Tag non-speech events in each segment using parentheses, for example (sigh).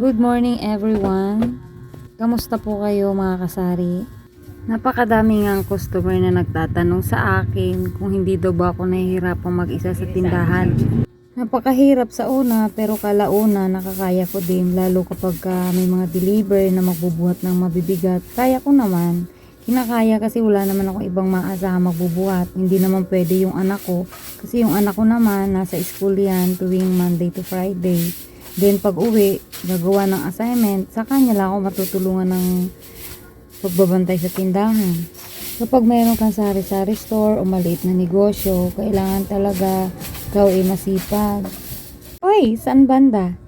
Good morning everyone. Kamusta po kayo mga kasari? Napakadami ng customer na nagtatanong sa akin kung hindi daw ba ako nahihirapang mag-isa sa tindahan. Napakahirap sa una pero kalauna nakakaya ko din lalo kapag ka may mga deliver na magbubuhat ng mabibigat. Kaya ko naman. Kinakaya kasi wala naman ako ibang maasahan magbubuhat. Hindi naman pwede yung anak ko. Kasi yung anak ko naman nasa school yan tuwing Monday to Friday. Then pag uwi, gagawa ng assignment, sa kanya lang ako matutulungan ng pagbabantay sa tindahan. Kapag mayroon kang sari-sari store o maliit na negosyo, kailangan talaga ikaw ay masipag. Oy, saan banda?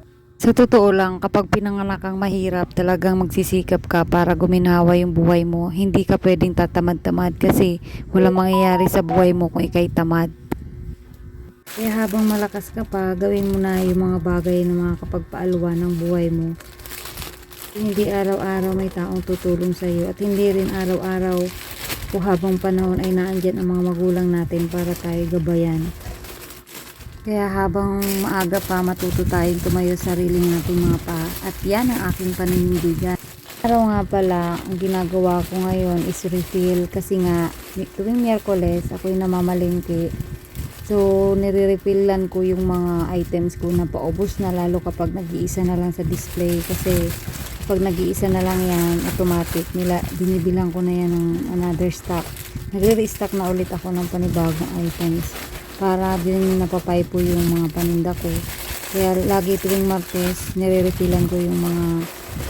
Sa totoo lang, kapag pinanganak kang mahirap, talagang magsisikap ka para guminhawa yung buhay mo. Hindi ka pwedeng tatamad-tamad kasi walang mangyayari sa buhay mo kung ikay tamad. Kaya habang malakas ka pa, gawin mo na yung mga bagay na makakapagpaalwa ng buhay mo. Hindi araw-araw may taong tutulong sa iyo at hindi rin araw-araw o habang panahon ay naandyan ang mga magulang natin para tayo gabayan. Kaya habang maaga pa matuto tayong tumayo sa sarili nating mga pa at yan ang aking paninindigan. Araw nga pala, ang ginagawa ko ngayon is refill kasi nga tuwing Miyerkules ako'y namamalingki So, nire-refillan ko yung mga items ko na paubos na lalo kapag nag-iisa na lang sa display kasi kapag nag-iisa na lang yan, automatic, nila, binibilang ko na yan ng another stock. Nagre-restock na ulit ako ng panibagong items para din napapaipo yung mga paninda ko. Kaya lagi tuwing Martes, nire-refillan ko yung mga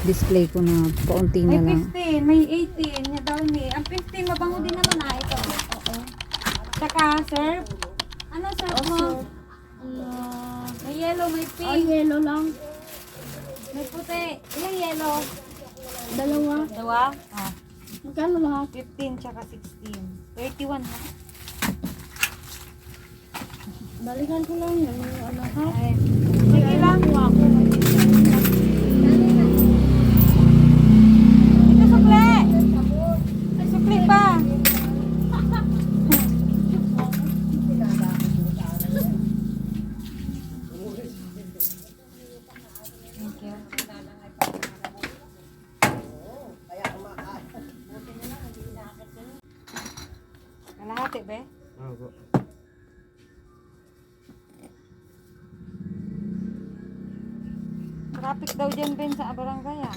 display ko na paunti na May lang. 15, may 18. Yan daw ni. Ang 15, mabango din naman na ito. Oo. Tsaka, sir, ano sir mo? May yellow, may Ay, pink, yellow lang. may puti. Ilang yellow? Dalawa. Ah, Magkano lahat? 15 tsaka 16. 31 na. Balikan ko lang yung ano ha. Ay, sige lang. Ito Kalahati be? Opo. Traffic daw dyan, Ben, sa barangay, ah.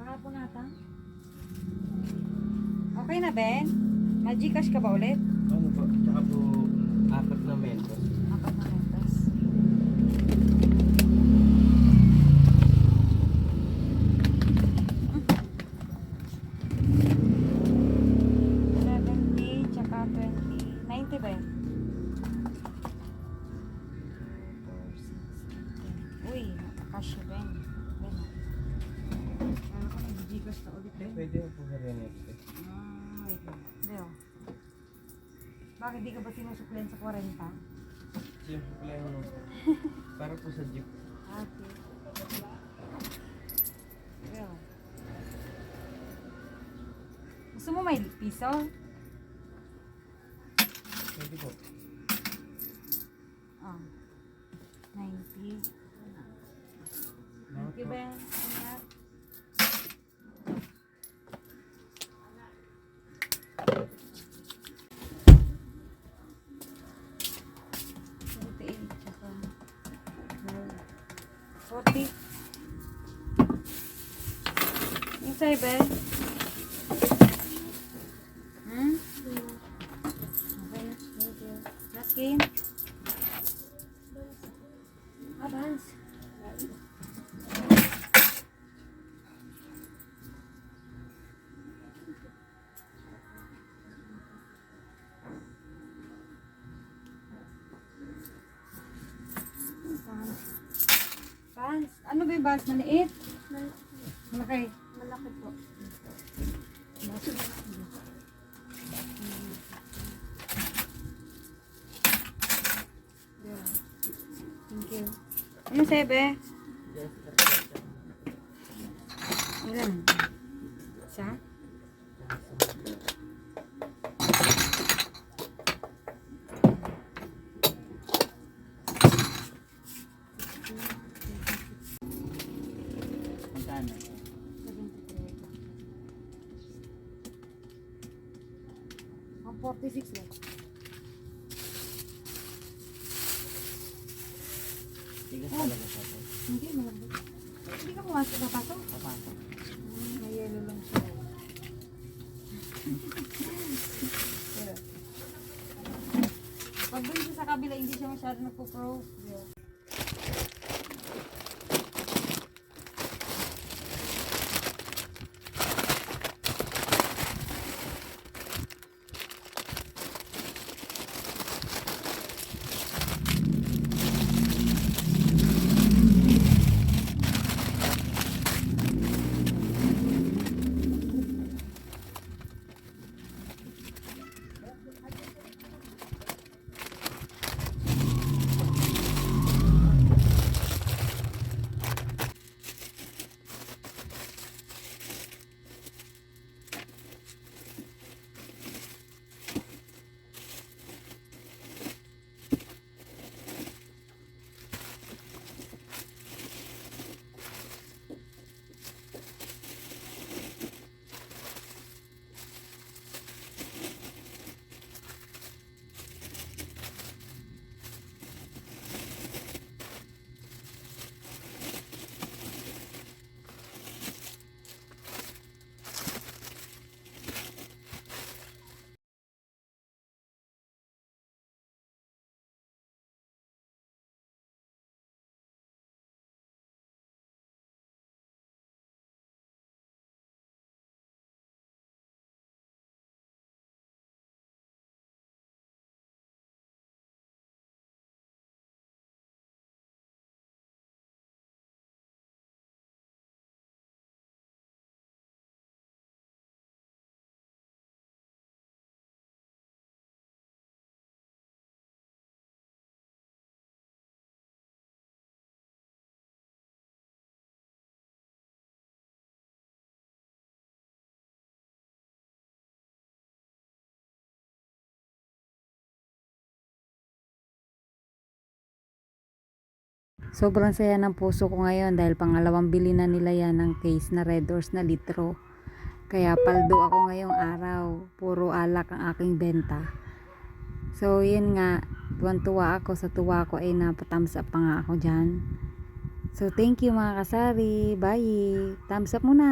Kahapon nata. Okay na, Ben? Magcash ka ba ulit? Ano po? Tsaka po, apat na mentos. Pwede po sa Renex eh. Ah. Hindi oh. Bakit di ka ba sinusuklen sa 40? Siyempre po lang ano po. Para po sa jeep. Okay. Real. Gusto mo may piso? Pwede po. Oh. 90. Thank you, Ben. Ingat. Sa'yo, Ben? Hmm? Okay you. Naskin? Advance. Ano ba yung Vans? Maliit? Malaki. Po. Thank you. Ano sebe? Ilan? Isa? 46 lang. Tigas talaga siya. to. Hindi, malambot. Hindi ka pumasok na pasok? Papasok. May yellow lang siya. (laughs) Pag siya sa kabila, hindi siya masyado nagpo-pro. Sobrang saya ng puso ko ngayon dahil pangalawang bili na nila yan ng case na Red Doors na litro. Kaya paldo ako ngayong araw. Puro alak ang aking benta. So, yun nga. Tuwan-tuwa ako. Sa tuwa ko ay napatams up pa nga ako dyan. So, thank you mga kasari. Bye. Thumbs up muna.